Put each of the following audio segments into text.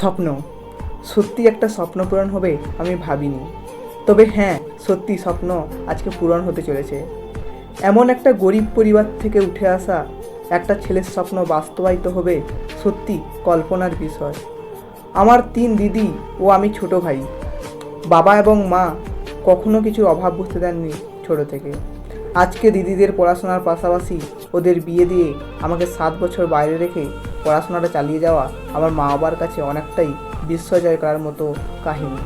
স্বপ্ন। সত্যি একটা স্বপ্ন পূরণ হবে আমি ভাবিনি। তবে হ্যাঁ সত্যি স্বপ্ন আজকে পূরণ হতে চলেছে। এমন একটা গরিব পরিবার থেকে উঠে আসা একটা ছেলের স্বপ্ন বাস্তবায়িত হবে সত্যি কল্পনার বিষয়। আমার তিন দিদি ও আমি ছোট ভাই। বাবা এবং মা কখনো কিছুর অভাব বুঝতে দেননি ছোট থেকে। আজকে দিদিদের পড়াশোনার পাশাপাশি ওদের বিয়ে দিয়ে আমাকে সাত বছর বাইরে রেখে পড়াশোনাটা চালিয়ে যাওয়া আমার মা বাবার কাছে অনেকটাই বিস্ময়জয় করার মতো কাহিনী।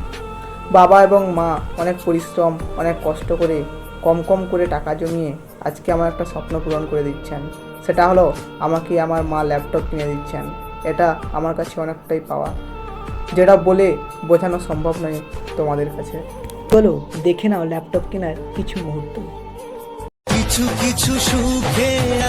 বাবা এবং মা অনেক পরিশ্রম, অনেক কষ্ট করে কম কম করে টাকা জমিয়ে আজকে আমার একটা স্বপ্ন পূরণ করে দিচ্ছেন। সেটা হলো আমাকে আমার মা ল্যাপটপ কিনে দিচ্ছেন। এটা আমার কাছে অনেকটাই পাওয়া। যেটা বলে বোঝানো সম্ভব নয় তোমাদের কাছে। চলো দেখে নাও ল্যাপটপ কেনার কিছু মুহূর্ত। কিছু কিছু সুখে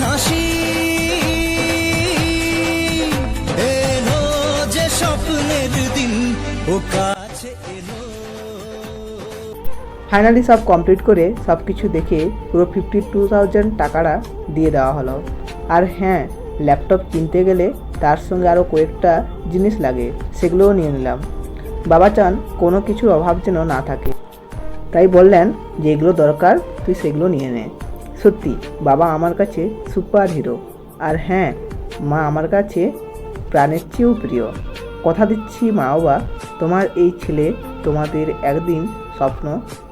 হাসি। এলো যে স্বপ্নের দিন, ও কাছে এলো। ফাইনালি সব কমপ্লিট করে সব কিছু দেখে পুরো ফিফটি টু থাউজেন্ড টাকাটা দিয়ে দেওয়া হলো। আর হ্যাঁ ল্যাপটপ কিনতে গেলে তার সঙ্গে আরও কয়েকটা জিনিস লাগে, সেগুলোও নিয়ে নিলাম। বাবা চান কোনো কিছুর অভাব যেন না থাকে। তাই বললেন যে এগুলো দরকার, তুই সেগুলো নিয়ে নে। সত্যি, বাবা আমার কাছে সুপার হিরো আর হ্যাঁ মা আমার কাছে প্রাণের চেয়েও প্রিয়। কথা দিচ্ছি মা বাবা তোমার এই ছেলে তোমাদের একদিন স্বপ্ন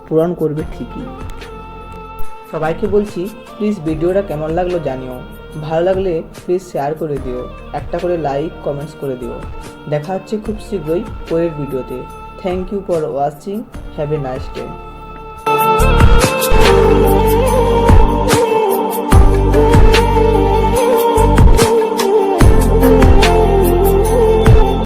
পূরণ করবে ঠিকই। সবাইকে বলছি প্লিজ ভিডিওটা কেমন লাগল জানিও। ভালো লাগলে প্লিজ শেয়ার করে দিও। একটা করে লাইক কমেন্টস করে দিও। দেখা হচ্ছে খুব শীঘ্রই পরের ভিডিওতে। Thank you for watching have a nice day